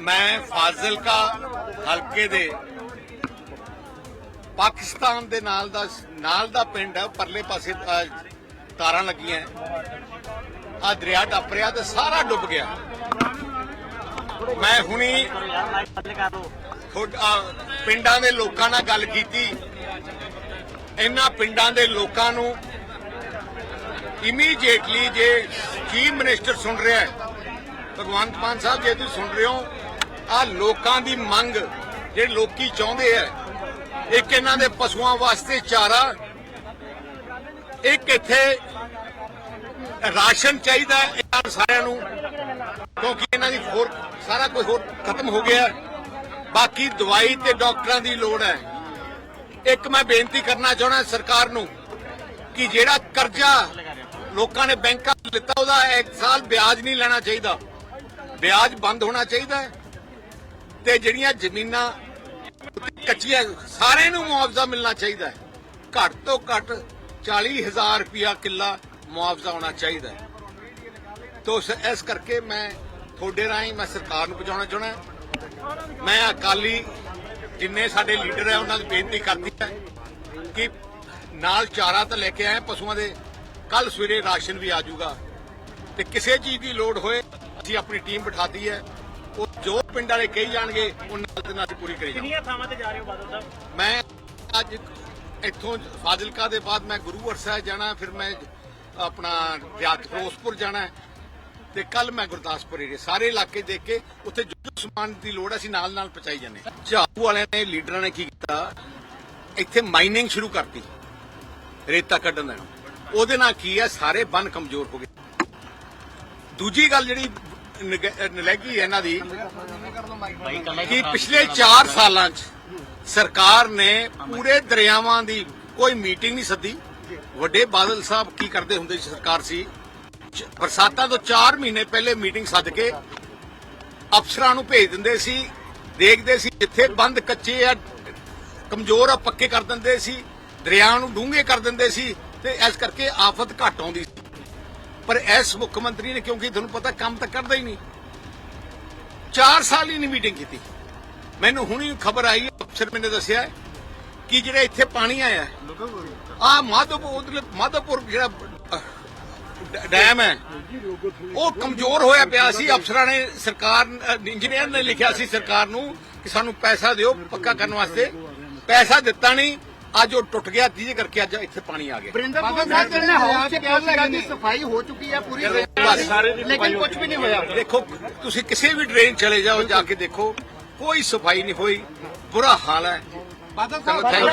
ਮੈਂ ਫਾਜ਼ਿਲਕਾ ਹਲਕੇ ਦੇ ਪਾਕਿਸਤਾਨ ਦੇ ਨਾਲ ਦਾ ਨਾਲ ਦਾ ਪਿੰਡ ਹੈ ਪਰਲੇ ਪਾਸੇ ਤਾਰਾਂ ਲੱਗੀਆਂ ਆ ਦਰਿਆ ਟੱਪ ਰਿਹਾ ਤੇ ਸਾਰਾ ਡੁੱਬ ਗਿਆ। ਮੈਂ ਹੁਣੀ ਪਿੰਡਾਂ ਦੇ ਲੋਕਾਂ ਨਾਲ ਗੱਲ ਕੀਤੀ। ਇਹਨਾਂ ਪਿੰਡਾਂ ਦੇ ਲੋਕਾਂ ਨੂੰ ਇਮੀਡੀਏਟਲੀ ਜੇ ਚੀਫ ਮਿਨਿਸਟਰ ਸੁਣ ਰਿਹਾ ਹੈ, ਭਗਵੰਤ ਮਾਨ ਸਾਹਿਬ, ਜੇ ਤੁਸੀਂ ਸੁਣ ਰਹੇ ਹੋ ਆ ਲੋਕਾਂ ਦੀ ਮੰਗ ਜਿਹੜੇ ਲੋਕੀ ਚਾਹੁੰਦੇ ਆ, ਇੱਕ ਇਹਨਾਂ ਦੇ ਪਸ਼ੂਆਂ ਵਾਸਤੇ ਚਾਰਾ, ਇੱਕ ਇੱਥੇ ਰਾਸ਼ਨ ਚਾਹੀਦਾ ਇਹਨਾਂ ਸਾਰਿਆਂ ਨੂੰ, ਕਿਉਂਕਿ ਇਹਨਾਂ ਦੀ ਹੋਰ ਸਾਰਾ ਕੁਝ ਹੋਰ ਖਤਮ ਹੋ ਗਿਆ। ਬਾਕੀ ਦਵਾਈ ਤੇ ਡਾਕਟਰਾਂ ਦੀ ਲੋੜ ਹੈ। ਇੱਕ ਮੈਂ ਬੇਨਤੀ ਕਰਨਾ ਚਾਹਣਾ ਸਰਕਾਰ ਨੂੰ ਕਿ ਜਿਹੜਾ ਕਰਜ਼ਾ ਲੋਕਾਂ ਨੇ ਬੈਂਕਾਂ ਲਿੱਤਾ ਉਹਦਾ ਇੱਕ ਸਾਲ ਵਿਆਜ ਨਹੀਂ ਲੈਣਾ ਚਾਹੀਦਾ। ਵਿਆਜ ਬੰਦ ਹੋਣਾ ਚਾਹੀਦਾ ਹੈ। ਤੇ ਜਿਹੜੀਆਂ ਜ਼ਮੀਨਾਂ ਕੱਚੀਆਂ, ਸਾਰਿਆਂ ਨੂੰ ਮੁਆਵਜ਼ਾ ਮਿਲਣਾ ਚਾਹੀਦਾ ਹੈ। ਘੱਟ ਤੋਂ ਘੱਟ 40000 ਰੁਪਇਆ ਕਿੱਲਾ ਮੁਆਵਜ਼ਾ ਹੋਣਾ ਚਾਹੀਦਾ ਹੈ। ਤੋ ਇਸ ਕਰਕੇ ਮੈਂ ਤੁਹਾਡੇ ਰਾਹੀਂ ਮੈਂ ਸਰਕਾਰ ਨੂੰ ਪਹੁੰਚਾਉਣਾ ਚਾਹਣਾ ਮੈਂ ਅਕਾਲੀ ਜਿੰਨੇ ਸਾਡੇ ਲੀਡਰ ਹੈ ਉਹਨਾਂ ਨੂੰ ਬੇਨਤੀ ਕਰਦੀ ਹੈ ਕਿ ਨਾਲ ਚਾਰਾ ਤਾਂ ਲੈ ਕੇ ਆਏ ਪਸ਼ੂਆਂ ਦੇ। ਕੱਲ ਸਵੇਰੇ ਰਾਸ਼ਨ ਵੀ ਆ ਜਾਊਗਾ। ਤੇ ਕਿਸੇ ਚੀਜ਼ ਦੀ ਲੋੜ ਹੋਏ, ਅਸੀਂ ਆਪਣੀ ਟੀਮ ਬਿਠਾਤੀ ਹੈ। ਉਹ ਜੋ ਪਿੰਡ ਵਾਲੇ ਕਹੀ ਜਾਣਗੇ ਉਹਨਾਂ ਦੇ ਨਾਲ ਪੂਰੀ ਕਰੀ ਜਾਵਾਂਗੇ। ਕਿੰਨੀਆਂ ਥਾਵਾਂ ਤੇ ਜਾ ਰਹੇ ਹੋ ਬਾਦਲ ਸਾਹਿਬ? ਮੈਂ ਅੱਜ ਇੱਥੋਂ ਫਾਜ਼ਿਲਕਾ ਦੇ ਬਾਅਦ ਮੈਂ ਗੁਰੂਵਰ ਸਾਹਿਬ ਜਾਣਾ ਫਿਰ ਮੈਂ ਆਪਣਾ ਰਿਆਤ ਫਿਰੋਜ਼ਪੁਰ ਜਾਣਾ ਤੇ ਕੱਲ ਮੈਂ ਗੁਰਦਾਸਪੁਰ ਏਰੀਏ ਸਾਰੇ ਇਲਾਕੇ ਦੇਖ ਕੇ ਉੱਥੇ ਜੋ ਸਮਾਨ ਦੀ ਲੋੜ ਹੈ, ਅਸੀਂ ਨਾਲ ਨਾਲ ਪਹੁੰਚਾਈ ਜਾਂਦੇ। ਝਾੜੂ ਵਾਲਿਆਂ ਨੇ ਲੀਡਰਾਂ ਨੇ ਕੀ ਕੀਤਾ? ਇੱਥੇ ਮਾਈਨਿੰਗ ਸ਼ੁਰੂ ਕਰਤੀ ਰੇਤਾ ਕੱਢਣ ਦਾ। ਉਹਦੇ ਨਾਲ ਕੀ ਹੈ? ਸਾਰੇ ਬੰਨ ਕਮਜ਼ੋਰ ਹੋ ਗਏ। ਦੂਜੀ ਗੱਲ ਜਿਹੜੀ ਨਲੈਗੀ ਹੈ ਇਹਨਾਂ ਦੀ ਕਿ ਪਿਛਲੇ 4 ਸਾਲਾਂ 'ਚ ਸਰਕਾਰ ਨੇ ਪੂਰੇ ਦਰਿਆਵਾਂ ਦੀ ਕੋਈ ਮੀਟਿੰਗ ਨਹੀਂ ਸੱਦੀ। ਵੱਡੇ ਬਾਦਲ ਸਾਹਿਬ ਕੀ ਕਰਦੇ ਹੁੰਦੇ ਸੀ ਸਰਕਾਰ ਸੀ? ਬਰਸਾਤਾਂ ਤੋਂ 4 ਮਹੀਨੇ ਪਹਿਲੇ ਮੀਟਿੰਗ ਸੱਦ ਕੇ ਅਫਸਰਾਂ ਨੂੰ ਭੇਜ ਦਿੰਦੇ ਸੀ ਦੇਖਦੇ ਸੀ ਜਿੱਥੇ ਬੰਦ ਕੱਚੇ ਆ ਕਮਜ਼ੋਰ ਆ ਪੱਕੇ ਕਰ ਦਿੰਦੇ ਸੀ ਦਰਿਆ ਨੂੰ ਡੂੰਘੇ ਕਰ ਦਿੰਦੇ ਸੀ ਤੇ ਇਸ ਕਰਕੇ ਆਫਤ ਘਟ ਆਉਂਦੀ ਸੀ। ਪਰ ਇਸ ਮੁੱਖ ਮੰਤਰੀ ਨੇ ਕਿਉਂਕਿ ਤੁਹਾਨੂੰ ਪਤਾ ਕੰਮ ਤਾਂ ਕਰਦਾ ਹੀ ਨਹੀਂ। 4 ਸਾਲ ਹੀ ਨਹੀਂ ਮੀਟਿੰਗ ਕੀਤੀ। ਮੈਨੂੰ ਹੁਣੀ ਖਬਰ ਆਈ, ਅਫਸਰ ਮੈਨੇ ਦੱਸਿਆ ਕਿ ਜਿਹੜਾ ਇੱਥੇ ਪਾਣੀ ਆਇਆ ਆ ਮਾਧੋਪੁਰ ਮਾਧੋਪੁਰ ਜਿਹੜਾ ਡੈਮ ਹੈ, ਉਹ ਕਮਜ਼ੋਰ ਹੋਇਆ ਪਿਆ ਸੀ। ਅਫਸਰਾਂ ਨੇ ਸਰਕਾਰ, ਇੰਜੀਨੀਅਰ ਨੇ ਲਿਖਿਆ ਸੀ ਸਰਕਾਰ ਨੂੰ ਕਿ ਸਾਨੂੰ ਪੈਸਾ ਦਿਓ ਪੱਕਾ ਕਰਨ ਵਾਸਤੇ। ਪੈਸਾ ਦਿੱਤਾ ਨਹੀਂ। ਅੱਜ ਉਹ ਟੁੱਟ ਗਿਆ ਜਿਹਦੇ ਕਰਕੇ ਅੱਜ ਇੱਥੇ ਪਾਣੀ ਆ ਗਿਆ। ਵਰਿੰਦਰ ਕੁਮਾਰ ਸਾਹਿਬ ਨੇ ਹਾਊਸ ਚ ਕਿਹਾ ਸੀਗਾ ਕਿ ਸਫ਼ਾਈ ਹੋ ਚੁੱਕੀ ਹੈ ਪੂਰੀ ਲੇਕਿਨ ਕੁਝ ਵੀ ਨਹੀਂ ਹੋਇਆ। ਦੇਖੋ ਤੁਸੀਂ ਕਿਸੇ ਵੀ ਡਰੇਨ ਚਲੇ ਜਾਓ ਜਾ ਕੇ ਦੇਖੋ ਕੋਈ ਸਫ਼ਾਈ ਨਹੀਂ ਹੋਈ ਬੁਰਾ ਹਾਲ ਹੈ। ਬਾਦਲ ਯੂ